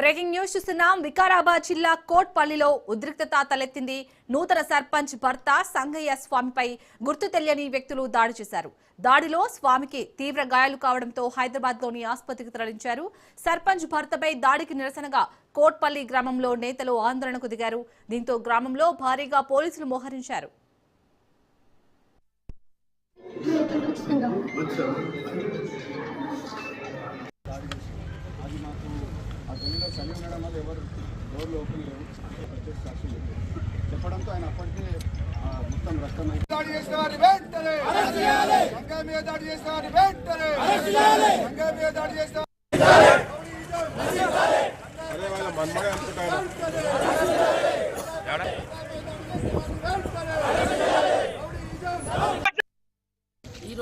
Breaking news చూస్తున్నాం. వికారాబాద్ జిల్లా కోట్పల్లిలో ఉద్రిక్తత తలెత్తింది. నూతన సర్పంచ్ భర్త సంగయ్య స్వామిపై గుర్తు తెలియని వ్యక్తులు దాడి చేశారు. దాడిలో స్వామికి తీవ్ర గాయాలు కావడంతో హైదరాబాద్లోని ఆసుపత్రికి తరలించారు. సర్పంచ్ భర్తపై దాడికి నిరసనగా కోట్పల్లి గ్రామంలో నేతలు ఆందోళనకు దిగారు. దీంతో గ్రామంలో భారీగా పోలీసులు మోహరించారు. వల్ల ఎవరు డోర్లు ఓపెన్ లేవు. వచ్చేసి సాక్షి. చెప్పడంతో ఆయన అప్పటికే మొత్తం రక్తం దాడి చేసిన వారిని వెంటనే! సంఘం మీద దాడి చేసిన వారిని వెంటనే సంఘం మీద దాడి చేసిన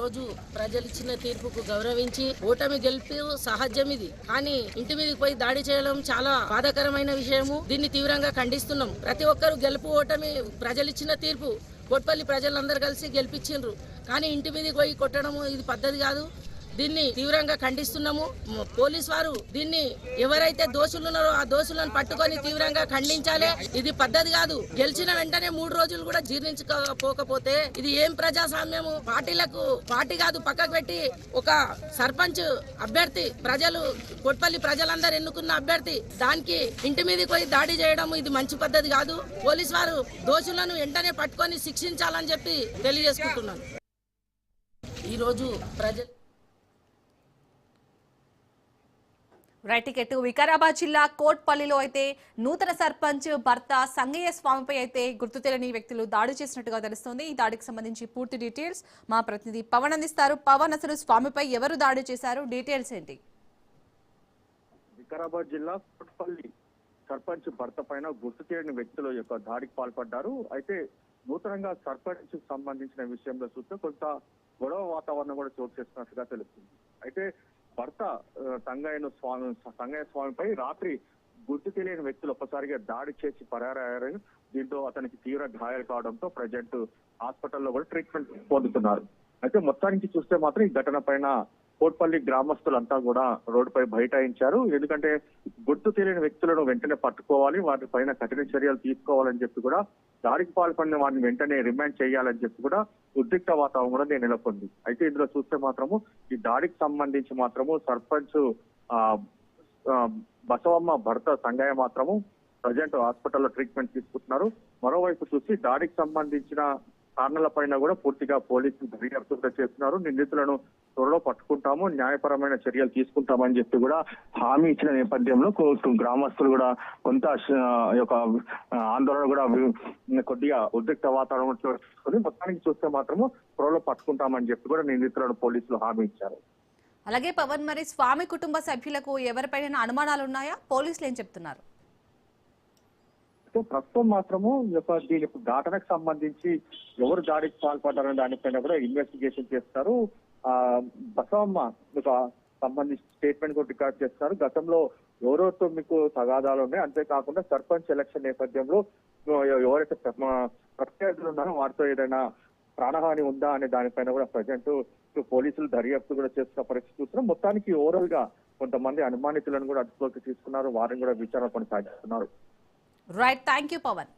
రోజు ప్రజలు ఇచ్చిన తీర్పుకు గౌరవించి ఓటమి గెలుపు సహజం ఇది. కానీ ఇంటి మీదకి పోయి దాడి చేయడం చాలా బాధాకరమైన విషయము. దీన్ని తీవ్రంగా ఖండిస్తున్నాం. ప్రతి ఒక్కరు గెలుపు ఓటమి ప్రజలు ఇచ్చిన తీర్పు కోట్పల్లి ప్రజలందరూ కలిసి గెలిపించిండ్రు. కానీ ఇంటి మీదకి పోయి కొట్టడము ఇది పద్ధతి కాదు. దీన్ని తీవ్రంగా ఖండిస్తున్నాము. పోలీస్ వారు దీన్ని ఎవరైతే దోషులు ఉన్నారో ఆ దోషులను పట్టుకొని తీవ్రంగా ఖండించాలి. ఇది పద్ధతి కాదు. గెలిచిన వెంటనే మూడు రోజులు కూడా జీర్ణించుకోకపోతే ఇది ఏం ప్రజాస్వామ్యము? పార్టీలకు పార్టీ కాదు పక్కకు పెట్టి ఒక సర్పంచ్ అభ్యర్థి ప్రజలు కొట్పల్లి ప్రజలందరూ ఎన్నుకున్న అభ్యర్థి దానికి ఇంటి మీదకి పోయి దాడి చేయడం ఇది మంచి పద్ధతి కాదు. పోలీస్ వారు దోషులను వెంటనే పట్టుకొని శిక్షించాలని చెప్పి తెలియజేసుకుంటున్నాను. ఈరోజు ప్రజలు రైట్ టికెట్ వికారాబాద్ జిల్లా కోట్పల్లిలో అయితే నూతన సర్పంచ్ భర్త సంగయ్య స్వామిపై అయితే గుర్తు తెలియని వ్యక్తులు దాడి చేసినట్టుగా తెలుస్తోంది. ఈ దాడికి సంబంధించి పూర్తి డీటెయిల్స్ మా ప్రతినిధి పవన్ అందిస్తారు. పవన్ అసలు స్వామిపై ఎవరు దాడి చేశారు? డీటెయిల్స్ ఏంటి? వికారాబాద్ జిల్లా కోట్పల్లి సర్పంచ్ భర్త పైన గుర్తు తెలియని వ్యక్తుల యొక్క దాడికి పాల్పడ్డారు. అయితే నూతనంగా సర్పంచ్ సంబంధించిన విషయంలో చూస్తే కొంత గొడవ వాతావరణం కూడా చోటు చేస్తున్నట్లుగా తెలుస్తుంది. అయితే భర్త ఆ, సంగయ్యను స్వామి తంగయ్య స్వామిపై రాత్రి గుర్తు తెలియని వ్యక్తులు ఒక్కసారిగా దాడి చేసి పరారయ్యారు దీంతో అతనికి తీవ్ర గాయాలు కావడంతో ప్రజెంట్ హాస్పిటల్లో కూడా ట్రీట్మెంట్ పొందుతున్నారు. అయితే మొత్తానికి చూస్తే మాత్రం ఈ ఘటన పైన కోట్పల్లి గ్రామస్తులంతా కూడా రోడ్డుపై బైఠాయించారు. ఎందుకంటే గుర్తు తెలియని వ్యక్తులను వెంటనే పట్టుకోవాలి వారి పైన కఠిన చర్యలు తీసుకోవాలని చెప్పి కూడా దాడికి పాల్పడిన వారిని వెంటనే రిమాండ్ చేయాలని చెప్పి కూడా ఉద్రిక్త వాతావరణం కూడా నేను నెలకొంది. అయితే ఇందులో చూస్తే మాత్రము ఈ దాడికి సంబంధించి మాత్రము సర్పంచ్ బసవమ్మ భర్త సంగయ్య మాత్రము ప్రజెంట్ హాస్పిటల్లో ట్రీట్మెంట్ తీసుకుంటున్నారు. మరోవైపు చూసి దాడికి సంబంధించిన కారణాల పైన కూడా పూర్తిగా పోలీసులు దర్యాప్తు చేస్తున్నారు. నిందితులను త్వరలో పట్టుకుంటాము న్యాయపరమైన చర్యలు తీసుకుంటామని చెప్పి కూడా హామీ ఇచ్చిన నేపథ్యంలో గ్రామస్తులు కూడా కొంత యొక్క ఆందోళన కూడా కొద్దిగా ఉద్రిక్త వాతావరణంలో చూసుకొని మొత్తానికి చూస్తే మాత్రము త్వరలో పట్టుకుంటామని చెప్పి కూడా నిందితులను పోలీసులు హామీ ఇచ్చారు. అలాగే పవన్ మరి స్వామి కుటుంబ సభ్యులకు ఎవరిపైన అనుమానాలు ఉన్నాయా పోలీసులు ఏం చెప్తున్నారు? సో ప్రస్తుతం మాత్రము యొక్క దీని ఘటనకు సంబంధించి ఎవరు దాడికి పాల్పడ్డారనే దానిపైన కూడా ఇన్వెస్టిగేషన్ చేస్తారు. ఆ బసవమ్మ ఒక సంబంధించి స్టేట్మెంట్ కూడా రికార్డ్ చేస్తారు. గతంలో ఎవరెవరితో మీకు తగాదాలు ఉన్నాయి? అంతేకాకుండా సర్పంచ్ ఎలక్షన్ నేపథ్యంలో ఎవరైతే ప్రత్యర్థులు ఉన్నారో వారితో ఏదైనా ప్రాణహాని ఉందా అనే దానిపైన కూడా ప్రజెంట్ పోలీసులు దర్యాప్తు కూడా చేస్తున్న పరిస్థితి చూస్తున్నాం. మొత్తానికి ఓవరాల్గా కొంతమంది అనుమానితులను కూడా అదుపులోకి తీసుకున్నారు. వారిని కూడా విచారణ కొనసాగిస్తున్నారు. Right thank you Pawan